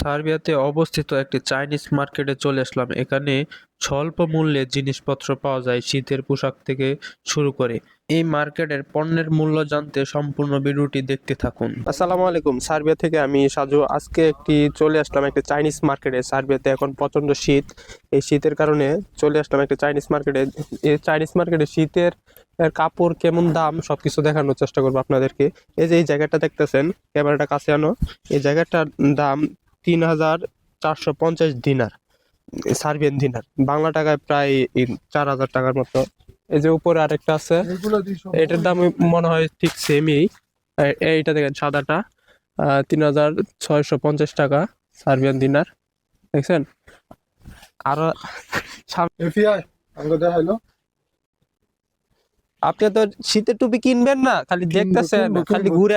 সার্বিয়াতে অবস্থিত একটি চাইনিজ মার্কেটে চলে আসলাম। এখানে স্বল্প মূল্যে জিনিসপত্র পাওয়া যায় শীতের পোশাক থেকে শুরু করে। এই মার্কেটের পণ্যের মূল্য জানতে সম্পূর্ণ ভিডিওটি দেখতে থাকুন। আসসালামু আলাইকুম। সার্বিয়া থেকে আমি সাজু। আজকে একটি চলে আসলাম একটা চাইনিজ মার্কেটে। সার্বিয়াতে এখন প্রচণ্ড শীত। এই শীতের কারণে চলে আসলাম একটা চাইনিজ মার্কেটে। এই চাইনিজ মার্কেটে শীতের কাপড় কেমন দাম সবকিছু দেখানোর চেষ্টা করব আপনাদেরকে। এই যে এই জায়গাটা দেখতেছেন, ক্যামেরাটা কাছে আনো। এই জায়গাটার দাম তিন হাজার চারশো পঞ্চাশ দিনার সার্বিয়ান দিনার। বাংলা টাকায় প্রায় চার হাজার টাকার মতো। এই যে উপরে আরেকটা আছে এটার দাম মনে হয় ঠিক সেমই। এইটা দেখেন সাদাটা। তিন হাজার ছয়শো পঞ্চাশ টাকা সার্বিয়ান দিনার। দেখছেন? আরও দেখাইলো। আপনি তো শীতের টুপি কিনবেন না খালি দেখতেছেন খালি। ঘুরে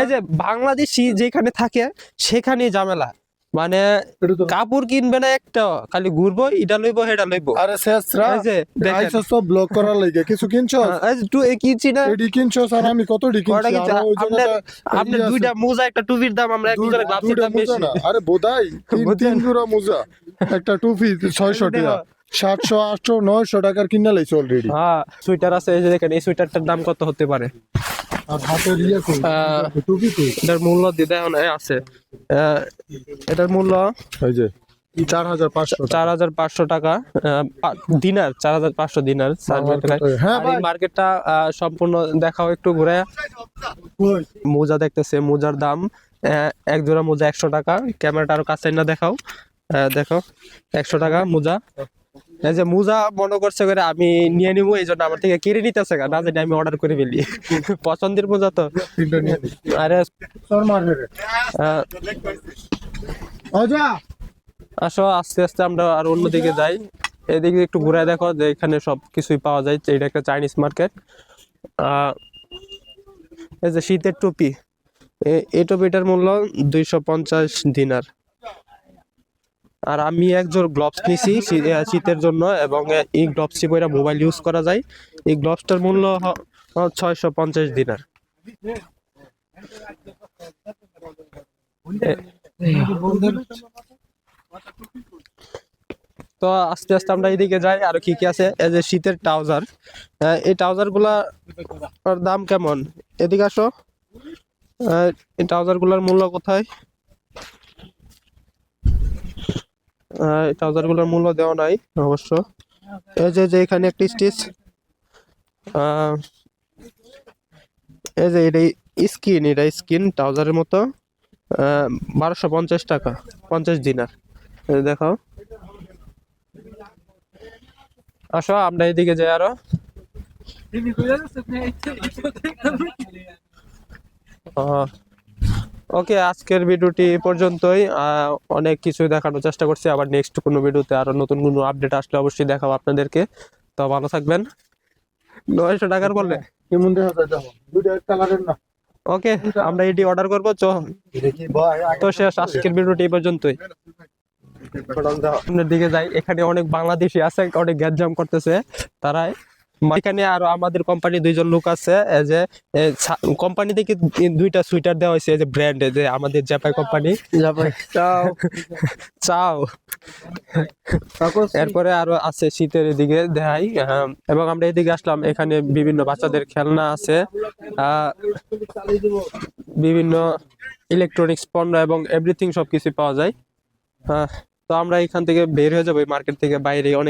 এই যে বাংলাদেশি যেখানে থাকে সেখানে ঝামেলা। মানে কাপড় কিনবে না একটা খালি ঘুরবো এটা লইবো সেটা লইবো। আরে শেষরা এই যে দেখেন। সব ব্লক করার লাগে কিছু কিনছো? এই যে টু- কিনছি না। এডি কিনছো? স্যার আমি কত ডি কিনছি? আপনার আপনার দুইটা মোজা একটা টুপির দাম আমরা এক দুই- গ্লাভসের দাম বেশি। আরে বোধাই তিন তিন জোড়া মোজা। একটা টুপি ছয়শো টাকা। সাতশো আটশো নয়শো টাকার কিনে লাইছে অলরেডি হ্যাঁ সুইটার আছে এই যে দেখেন এই সুইটারটার দাম কত হতে পারে? আর হাতের ইয়ে কই টুপি কই এটার মূল্য এখন আছে। এটার মূল্য? এই যে চার হাজার পাঁচশো চার হাজার পাঁচশো টাকা আহ, পা- দিনার চার হাজার পাঁচশো দিনার হ্যাঁ আর ভাই। এই মার্কেটটা আহ, সম্পূর্ণ দেখাও একটু ঘুরে। মোজা দেখতেছে মোজার দাম এক জোড়া মোজা একশো টাকা। ক্যামেরাটা আরও কাছে না দেখাও। দেখো একশো টাকা মোজা। যে মোজা মনে করছে করে আমি নিয়ে নিবো এই জন্য আমার থেকে কিনে নিতেছে না জানি আমি অর্ডার করে ফেলি। পছন্দের মোজা তো। আরে আসো আস্তে আস্তে আমরা আর অন্যদিকে যাই। এদিকে একটু ঘুরে দেখো যে এখানে সব কিছুই পাওয়া যায় এটা একটা চাইনিজ মার্কেট এই যে শীতের টুপি। এই টুপিটার মূল্য দুইশো পঞ্চাশ দিনার। আর আমি একজোর গ্লোভস নিছি শীতের জন্য এবং এই গ্লোভসটি পরে মোবাইল ইউজ করা যায়। এই গ্লোভসটার মূল্য ছয়শো পঞ্চাশ দিনার। তো আস্তে আস্তে আমরা এইদিকে যাই, আর কি কি আছে? এই যে শীতের ট্রাউজার। এই ট্রাউজারগুলা দাম কেমন? এদিকে আসো। এই ট্রাউজারগুলার মূল্য কোথায়? আহ, এই ট্রাউজারগুলার মূল্য দেওয়া নাই অবশ্য। এই যে যে এখানে একটি স্টিচ এই যে এটা স্কিন এটা স্কিন ট্রাউজারের মতো বারোশো পঞ্চাশ টাকা পঞ্চাশ দিনার। দেখো। আসো আমরা এদিকে যাই আরও। ওকে আজকের ভিডিওটি পর্যন্তই। অনেক কিছু দেখানোর চেষ্টা করছি। আবার নেক্সট কোনো ভিডিওতে আরও নতুন কোনো আপডেট আসলে অবশ্যই দেখাবো আপনাদেরকে। তো ভালো থাকবেন। নয়শো টাকার বললে? ওকে আমরা এটি অর্ডার করব। চ তো শেষ। আজকের ভিডিওটি পর্যন্তই। সামনের দিকে যাই। এখানে অনেক বাংলাদেশি আছে অনেক গ্যাজাম করতেছে তারা এখানে আরও আমাদের কোম্পানি দুইজন লোক আছে এই যে কোম্পানি থেকে দুইটা সুইটার দেওয়া হয়েছে যে ব্র্যান্ড যে আমাদের জাপাই কোম্পানি চাও। চাও। এরপরে আরও আছে শীতের এদিকে দেখাই এবং আমরা এদিকে আসলাম এখানে বিভিন্ন বাচ্চাদের খেলনা আছে বিভিন্ন ইলেকট্রনিক্স পণ্য এবং এভরিথিং সবকিছু পাওয়া যায়। তো আমরা এখান থেকে বের হয়ে যাব মার্কেট থেকে বাইরে অনেক